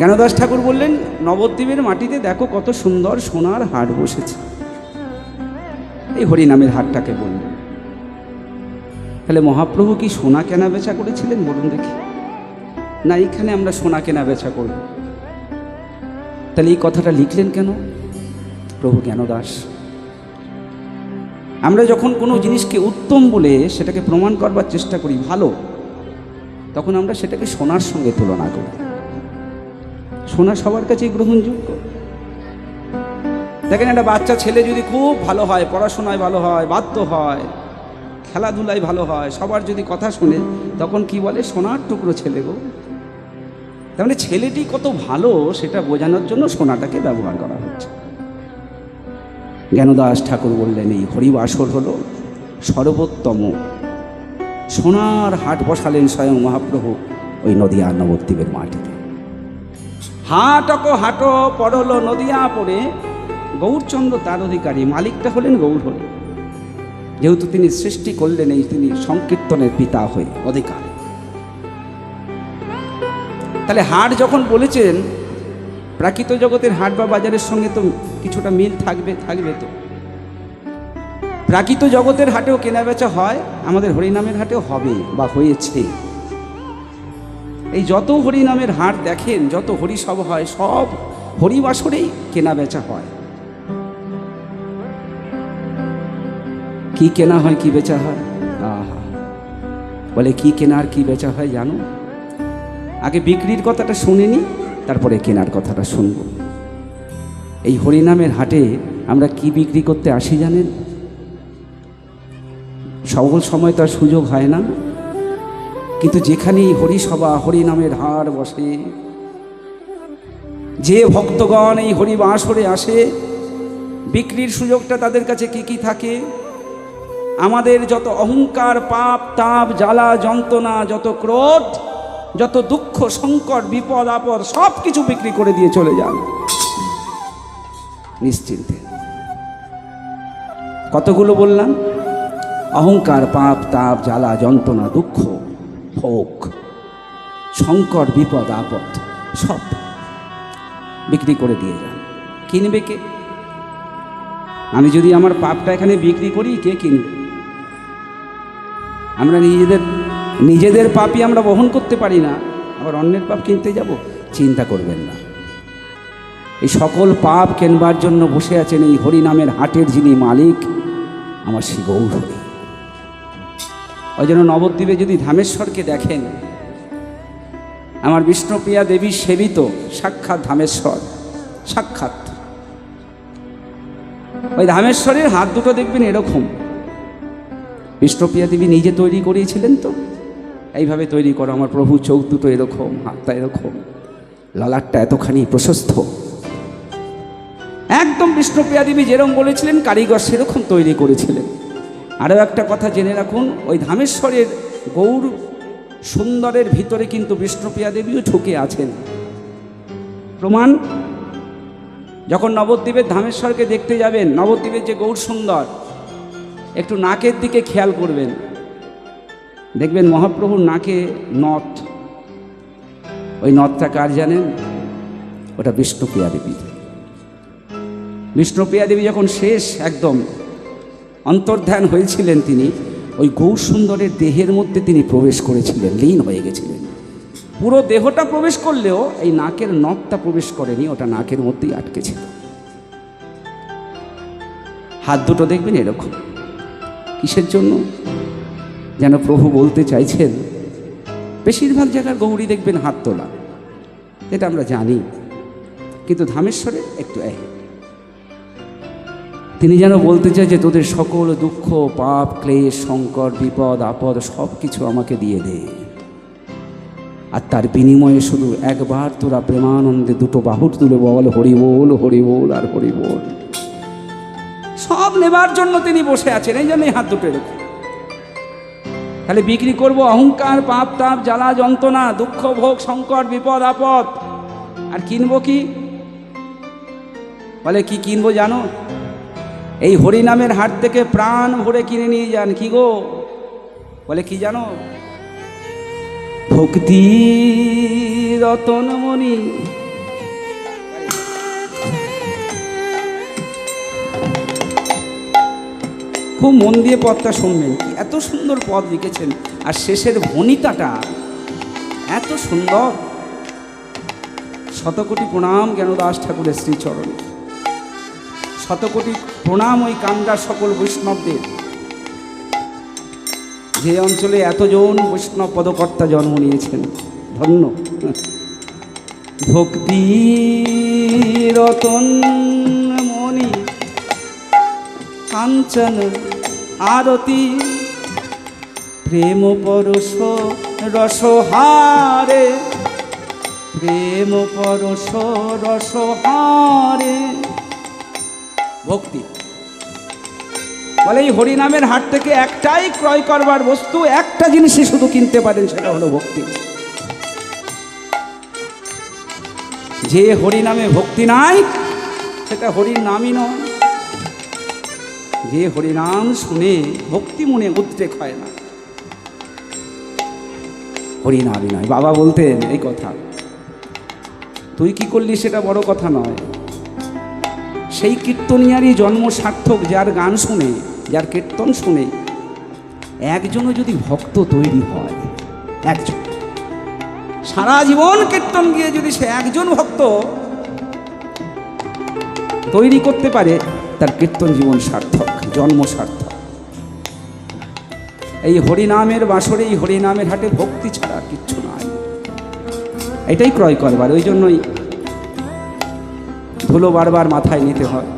জ্ঞানদাস ঠাকুর বললেন, নবদ্বীপের মাটিতে দেখো কত সুন্দর সোনার হাট বসেছে। এই হরিনামের হাটটাকে বললেন। তাহলে মহাপ্রভু কি সোনা কেনা বেচা করেছিলেন বলুন দেখি? না, এইখানে আমরা সোনা কেনা বেচা করব। তাহলে এই কথাটা লিখলেন কেন? প্রভু জ্ঞানদাস, আমরা যখন কোনো জিনিসকে উত্তম বলে সেটাকে প্রমাণ করবার চেষ্টা করি ভালো, তখন আমরা সেটাকে সোনার সঙ্গে তুলনা করি। সোনা সবার কাছেই গ্রহণযোগ্য। দেখেন একটা বাচ্চা ছেলে যদি খুব ভালো হয়, পড়াশোনায় ভালো হয়, বাধ্য হয়, খেলাধুলায় ভালো হয়, সবার যদি কথা শুনে, তখন কি বলে? সোনার টুকরো ছেলে গো। তার মানে ছেলেটি কত ভালো, সেটা বোঝানোর জন্য সোনাটাকে ব্যবহার করা হচ্ছে। জ্ঞানদাস ঠাকুর বললেন, এই হরিবাসর হলো সর্বোত্তম। সোনার হাট বসালেন স্বয়ং মহাপ্রভু ওই নদিয়া নবদ্বীপের মাটিতে। হাটক, হাটো, পড়ল নদিয়া পড়ে। গৌরচন্দ্র তার অধিকারী, মালিকটা হলেন গৌর হরি যেহেতু তিনি সৃষ্টি করলেন এই তিনি সংকীর্তনের পিতা হয়ে, অধিকার। তাহলে হাট যখন বলেছেন, প্রাকৃত জগতের হাট বা বাজারের সঙ্গে তো কিছুটা মিল থাকবে থাকবে তো। প্রাকৃত জগতের হাটেও কেনা বেচা হয়, আমাদের হরিনামের হাটেও হবে বা হয়েছে। এই যত হরিনামের হাট দেখেন, যত হরিসভা হয়, সব হরিবাসরেই কেনা বেচা হয়। কি কেনা হয়, কি বেচা হয়? আহা। বলে, কি কেনার, কি বেচা হয় জানো? আগে বিক্রির কথাটা শুনিনি তারপরে কেনার কথাটা শুনব। এই হরিনামের হাটে আমরা কি বিক্রি করতে আসি জানেন? সকল সময় তার সুযোগ হয় না। কিন্তু যেখানেই হরিসভা হরিনামের হার বসে, যে ভক্তগণ এই হরিবাসরে আসে, বিক্রির সুযোগটা তাদের কাছে কি কি থাকে? আমাদের যত অহংকার, পাপ, তাপ, জ্বালা, যন্ত্রণা, যত ক্রোধ, যত দুঃখ, সংকট, বিপদ, আপদ সব কিছু বিক্রি করে দিয়ে চলে যান। নিশ্চিন্তে। কতগুলো বললাম? অহংকার, পাপ, তাপ, জ্বালা, যন্ত্রণা, দুঃখ। ভোগ সংকট বিপদ, আপদ, সব বিক্রি করে দিয়ে যান। কিনবে কে? আমি যদি আমার পাপটা এখানে বিক্রি করি, কে কিনবে? আমরা নিজেদের নিজেদের পাপই আমরা বহন করতে পারি না, আবার অন্যের পাপ কিনতে যাব? চিন্তা করবেন না। এই সকল পাপ কেনবার জন্য বসে আছেন এই হরিনামের হাটের যিনি মালিক, আমার শ্রী গৌর ওই জন্য নবদ্বীপে যদি ধামেশ্বরকে দেখেন, আমার বিষ্ণুপ্রিয়া দেবী সেবিত, সাক্ষাৎ ধামেশ্বর, সাক্ষাৎ। ওই ধামেশ্বরের হাত দুটো দেখবেন এরকম। বিষ্ণুপ্রিয়া দেবী নিজে তৈরি করিয়েছিলেন তো? এইভাবে তৈরি করো, আমার প্রভু চোখ দুটো এরকম, হাতটা এরকম। লালাটটা এতখানি প্রশস্ত। একদম বিষ্ণুপ্রিয়া দেবী যেরকম বলেছিলেন, কারিগর সেরকম তৈরি করেছিলেন। আরও একটা কথা জেনে রাখুন, ওই ধামেশ্বরের গৌর সুন্দরের ভিতরে কিন্তু বিষ্ণুপ্রিয়া দেবীও ঢুকে আছেন। প্রমাণ, যখন নবদ্বীপের ধামেশ্বরকে দেখতে যাবেন, নবদ্বীপের যে গৌর সুন্দর, একটু নাকের দিকে খেয়াল করবেন। দেখবেন মহাপ্রভুর নাকে নথ। ওই নথটা কার জানেন? ওটা বিষ্ণুপ্রিয়া দেবী বিষ্ণুপ্রিয়া দেবী যখন শেষ একদম অন্তর্ধান হয়েছিলেন তিনি, ওই গৌর সুন্দরের দেহের মধ্যে তিনি প্রবেশ করেছিলেন, লীন হয়ে গেছিলেন। পুরো দেহটা প্রবেশ করলেও এই নাকের নখটা প্রবেশ করেনি, ওটা নাকের মধ্যেই আটকে ছিল। হাত দুটো দেখবেন এরকম। কিসের জন্য? যেন প্রভু বলতে চাইছেন, বেশিরভাগ জায়গার গৌরী দেখবেন হাত তোলা, এটা আমরা জানি। কিন্তু ধামেশ্বরে একটু এক তিনি যেন বলতে চাই যে তোদের সকল দুঃখ, পাপ, ক্লেশ, সংকট, বিপদ, আপদ সব কিছু আমাকে দিয়ে দে। আর তার বিনিময়ে শুধু একবার তোরা প্রেমানন্দে দুটো বাহুর তুলে বল, হরি বল হরি বল আর হরি বল। সব নেবার জন্য তিনি বসে আছেন, এই জন্যই হাত দুটো এরকম তাহলে বিক্রি করব অহংকার, পাপ, তাপ, জ্বালা, যন্ত্রণা, দুঃখ, ভোগ, সংকট, বিপদ, আপদ। আর কিনবো কি? বলে, কি কিনবো জানো? এই হরিনামের হাট থেকে প্রাণ ভরে কিনে নিয়ে যান, কি গো? বলে, কি জানো? ভক্তি রতনমণি। খুব মন দিয়ে পদটা শুনবেন এত সুন্দর পদ লিখেছেন। আর শেষের ভনিতাটা এত সুন্দর। শতকোটি প্রণাম জ্ঞানদাস ঠাকুরের শ্রীচরণ। শতকোটি প্রণাম ওই কান্দার সকল বৈষ্ণবদের। যে অঞ্চলে এতজন বৈষ্ণব পদকর্তা জন্ম নিয়েছেন। ধন্য। ভক্তি রতন মণি, কাঞ্চন, আরতি প্রেম পরশ রসহারে প্রেম পরশ রসহারে ভক্তি। বলে এই হরিনামের হাট থেকে একটাই ক্রয় করবার বস্তু, একটা জিনিসই শুধু কিনতে পারেন, সেটা হলো ভক্তি। যে হরিনামে ভক্তি নাই, সেটা হরির নামই নয়। যে হরিনাম শুনে ভক্তি মনে উদ্রেক হয় না, হরিনামই নয়। বাবা বলতেন এই কথা, তুই কি করলি সেটা বড় কথা নয়। সেই কীর্তনিয়ারই জন্ম সার্থক, যার গান শুনে, যার কীর্তন শুনে একজনও যদি ভক্ত তৈরি হয়, একজন। সারা জীবন কীর্তন গিয়ে যদি সে একজন ভক্ত তৈরি করতে পারে, তার কীর্তন জীবন সার্থক, জন্ম সার্থক। এই হরিনামের বাসরে এই হরিনামের হাটে ভক্তি ছাড়া কিচ্ছু নয় এটাই ক্রয় করবার, ওই জন্যই ধুলো বারবার মাথায় নিতে হয়।